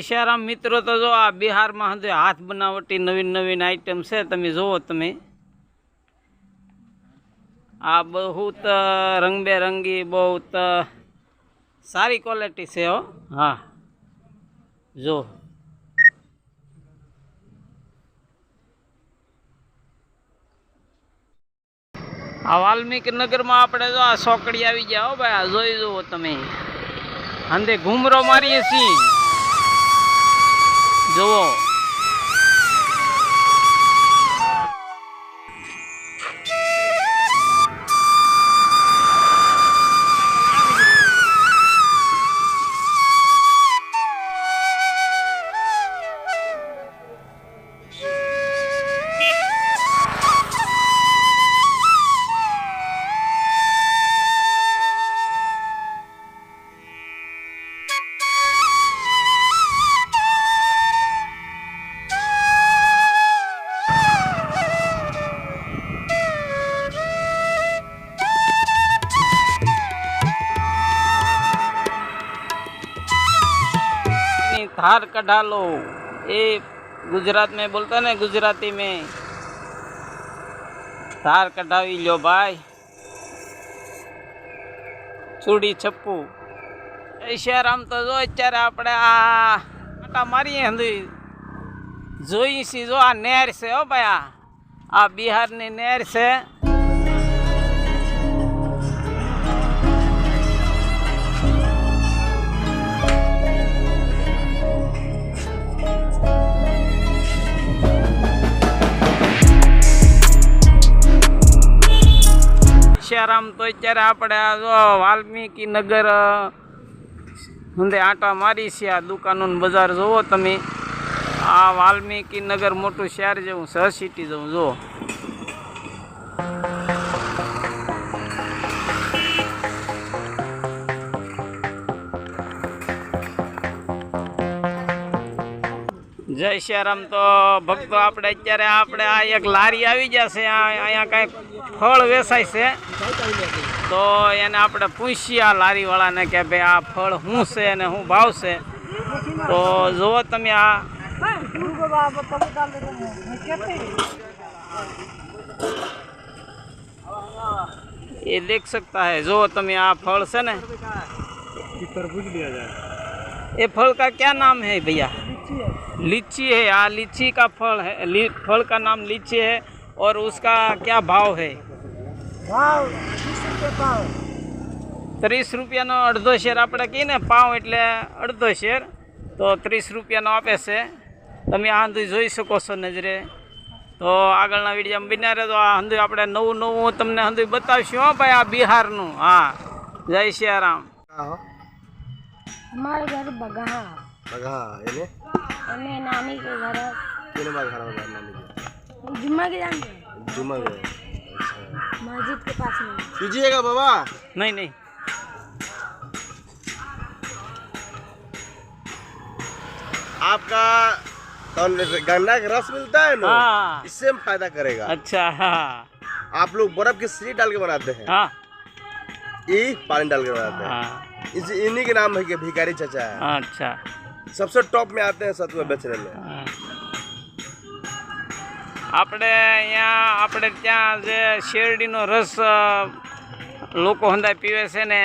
જય મિત્રો, તો જો આ બિહારમાં હજુ હાથ બનાવટી નવીન નવીન આઈટમ છે, તમે જુઓ તમે. આ બહુ રંગબેરંગી બહુ સારી ક્વોલિટી છે હો. હા. જો. આ વાલ્મીકી નગરમાં આપણે જો આ સોકડી આવી ગયા હો ભાઈ, આ જોઈ જુઓ તમે. અંધે ઘૂમરો મારીએ છીએ. જુઓ. ની धार कढ़ा लो ये गुजरात में बोलता ना गुजराती में ધાર કઢાવી લ્યો ભાઈ ચૂડી છપ્પુ એ શહેરામ તો જો અત્યારે આપણે આ આટા મારીએ હંધી જોઈ છી જો આ નેર છે હો ભાઈ આ આ બિહારની નેર છે શહેરામ તો અત્યારે આપણે આ જો વાલ્મીકી નગર હંદે આંટા મારી છે આ દુકાનો બજાર. જુઓ તમે, આ વાલ્મીકી નગર મોટું શહેર જેવું સહ સિટી જેવું, જુઓ. જય શ્યારામ તો ભક્તો આપણે અત્યારે આપણે આ એક લારી આવી જશે આ અહીંયા કાંઈક ફળ વેચાય છે તો એને આપણે પૂછીએ આ લારીવાળાને કે ભાઈ આ ફળ શું છે અને શું ભાવ છે તો જુઓ તમે આ ये देख सकता है जो તમે આ ફળ છે ને तरबूज लिया जाए ये फल का क्या नाम है भैया लीची है हाँ लीची का फल है ली, फल का नाम लीची है और उसका क्या भाव है ત્રીસ રૂપિયાનો અડધો શેર આપણે કહીએ ને પાવ એટલે અડધો શેર તો ત્રીસ રૂપિયાનો આપે છે તમે આ હંધુ જોઈ શકો છો નજરે તો આગળના વિડીયોમાં બન્યા રહેતો આ હંધુ આપણે નવું નવું તમને હંધુ બતાવશું હો ભાઈ આ બિહારનું હા જય સિયારામ हमारे घर बगहा बघा એને मैं नानी के घर किन बार घर होगा नानी जुम्मा के जाने। जुम्मा के। मस्जिद के पास में। कीजिएगा बाबा। नहीं नहीं। आपका गन्ना का रस मिलता है ना? हाँ। इससे हम फ़ायदा करेगा। अच्छा हाँ। आप लोग बर्फ़ की सीट डाल के बनाते हैं। हाँ। ये पानी डाल के बनाते हैं। हाँ। इसी इन्हीं के नाम है भिखारी चचा है हाँ, अच्छा। सबसे टॉप में आते हैं सतुआ बेचने में હા. આપણે અહીંયા આપણે ત્યાં જે શેરડીનો રસ અ, લોકો હંધાય પીવે છે ને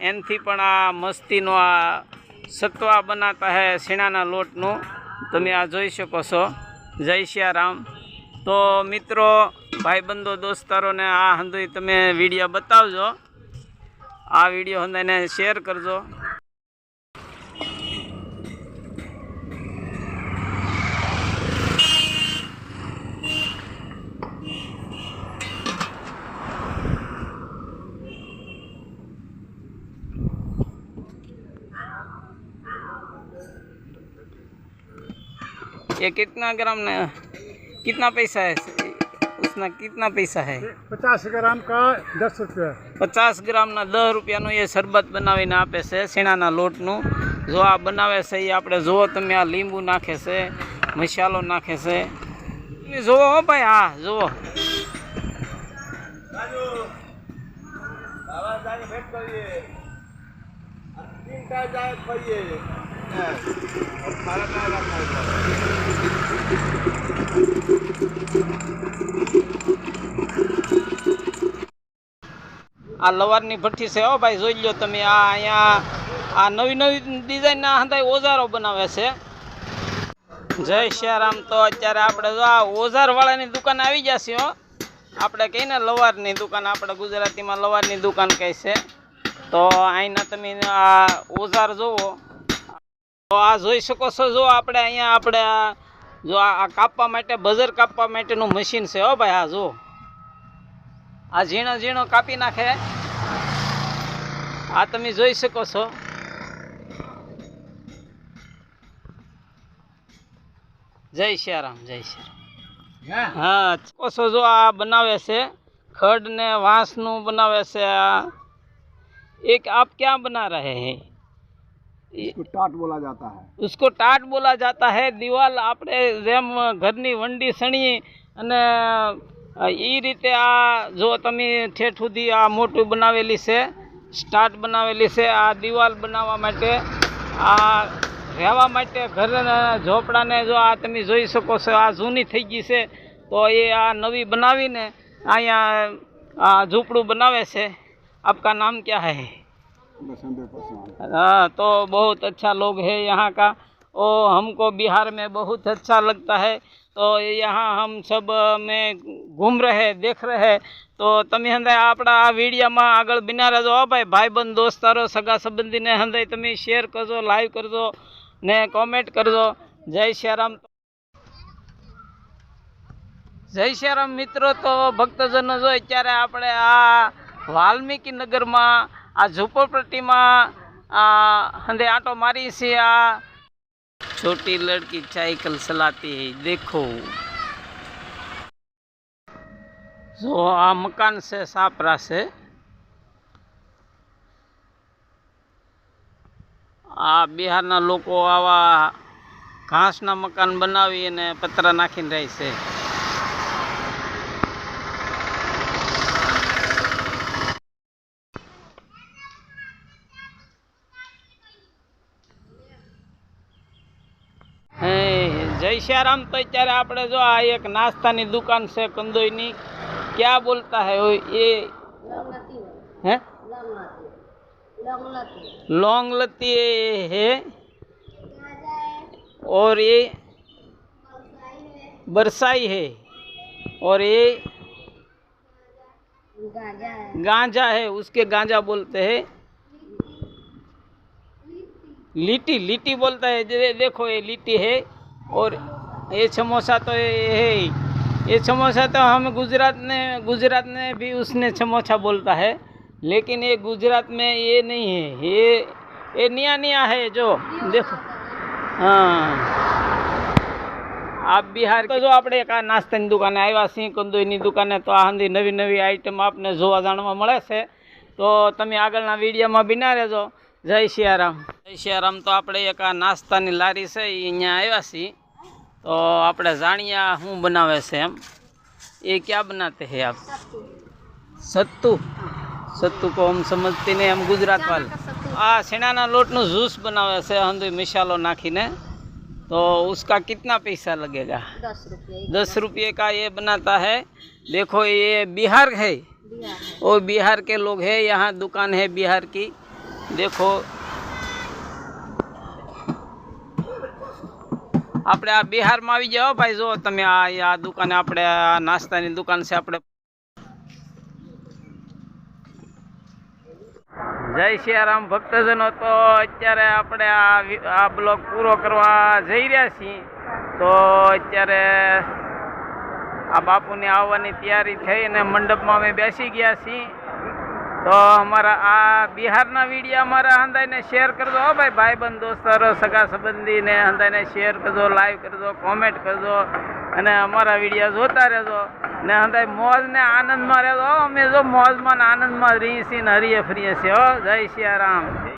એનાથી પણ આ મસ્તીનો આ સત્વા બનાતા હે શીણાના લોટનું તમે આ જોઈ શકો છો જય સિયારામ તો મિત્રો ભાઈબંધો દોસ્તારોને આ હંધુય તમે વિડીયો બતાવજો આ વિડીયો હંધાઈને શેર કરજો ये कितना ग्राम ने कितना पैसा है उसना कितना पैसा है पचास ग्राम का दस रुपया પચાસ ગ્રામના દસ રૂપિયાનું એ શરબત બનાવીને આપે છે શીણાના લોટનું જો આ બનાવે છે એ આપણે જુઓ તમે આ લીંબુ નાખે છે મસાલો નાખે છે તમે જુઓ હો ભાઈ હા જુઓ बाबा जाके આ લવારની ભઠ્ઠી છે હો ભાઈ, જોઈ લો તમે, આ અહીંયા, આ નવી નવી ડિઝાઇનના હંધાય ઓઝારો બનાવે છે. જય શ્યારામ, તો અત્યારે આપણે જો આ ઓઝારવાળાની દુકાન આવી જશે હો. આપણે કહીને લવારની દુકાન, આપણે ગુજરાતીમાં લવારની દુકાન કહે છે. તો અહીંના તમે આ ઓઝાર જુઓ તો આ જોઈ શકો છો જો આપણે અહીંયા આપણે જો આ કાપવા માટે બજર કાપવા માટેનું મશીન છે હો ભાઈ આ જો. આ ઝીણો ઝીણો કાપી નાખે. આ તમે જોઈ શકો છો. જય શ્યારામ જય શ્યારામ. હા. કોસો જો આ બનાવે છે. ખડ ને વાંસનું બનાવે છે આ. એક આપ ક્યાં બના રહે हैं इसको टाट बोला जाता है उसको ટાટ બોલા જાતા હે દિવાલ આપણે જેમ ઘરની વંડી સણી અને એ રીતે આ જો તમે ઠેઠ સુધી આ મોટું બનાવેલી છે સ્ટાર્ટ બનાવેલી છે આ દિવાલ બનાવવા માટે આ રહેવા માટે ઘર ઝોપડાને જો આ તમે જોઈ શકો છો આ જૂની થઈ ગઈ છે તો એ આ નવી બનાવીને અહીંયા આ ઝૂંપડું બનાવે છે આપકા નામ ક્યાં હૈ हाँ तो बहुत अच्छा लोग है यहाँ का ओ हमको बिहार में बहुत अच्छा लगता है तो यहाँ हम सब में घूम रहे देख रहे તો તમે હંદાય આપણા આ વિડીયોમાં આગળ બિના રહેજો હો ભાઈ ભાઈબંધ દોસ્તારો સગા સંબંધીને હંદાય તમે શેર કરજો લાઈવ કરજો ને કોમેન્ટ કરજો જય શ્યારામ જય શ્યારામ મિત્રો તો ભક્તજનો જો અત્યારે આપણે આ વાલ્મીકી નગરમાં આ ઝૂંપડપટ્ટીમાં હંદે આટો મારી છે, આ છોટી લડકી સાયકલ ચલાતી દેખો. જો આ મકાન છે, સાપરા છે. આ બિહારના લોકો આવા ઘાસના મકાન બનાવી અને પતરા નાખીને રહે છે. જય શ્યારામ તો અત્યારે આપણે જો આ એક નાસ્તાની દુકાન છે કંદોઈની ક્યાં બોલતા હે એ હે लौंग लती है और ये बरसाई है और ये गांजा है उसके गांजा बोलते हैं लीटी लीटी बोलता है जे- देखो ये लीटी है और ये समोसा तो ये है ही। ये समोसा तो हम गुजरात में गुजरात में भी उसने समोसा बोलता है लेकिन ये गुजरात में ये नहीं है ये ये नया नया है जो देखो हाँ આપ બિહાર તો જો આપણે એક આ નાસ્તાની દુકાને આવ્યા સિંહ કંદોઈની દુકાને તો આ હંધી નવી નવી આઈટમ આપને જોવા જાણવા મળે છે તો તમે આગળના વિડીયોમાં બિના રહેજો જય સિયારામ જય સિયારામ તો આપણે એક આ નાસ્તાની લારી છે એ અહીંયા આવ્યા છીએ तो आप जानिया हूँ बनावे से हम ये क्या बनाते हैं आप सत्तू सत्तू को हम समझते नहीं हम गुजरात वाले हाँ सेना लोट न जूस बनावे से हम मिसालो नाखी ने तो उसका कितना पैसा लगेगा दस रुपये का ये बनाता है देखो ये बिहार है और बिहार के लोग है यहाँ दुकान है बिहार की देखो આપણે આ બિહારમાં આવી જાઓ ભાઈ. જો તમે આ આ દુકાને આપણે આ નાસ્તાની દુકાન છે આપણે. જય સિયારામ ભક્તજનો. તો અત્યારે આપણે આ આ બ્લોગ પૂરો કરવા જઈ રહ્યા છીએ. તો અત્યારે આ બાપુની આવવાની તૈયારી થઈ અને મંડપમાં અમે બેસી ગયા છીએ. તો અમારા આ બિહારના વીડિયો અમારા હંદાઈને શેર કરજો. હો ભાઈ, ભાઈબંધ દોસ્તારો સગા સંબંધીને હંદાઈને શેર કરજો લાઈવ કરજો કોમેન્ટ કરજો અને અમારા વીડિયો જોતા રહેજો. ને હંદાઈ મોજ ને આનંદમાં રહેજો. અમે જો મોજમાં ને આનંદમાં રહીએ છીએ ને હરીએ ફરીએ છીએ. હો, જય સિયારામ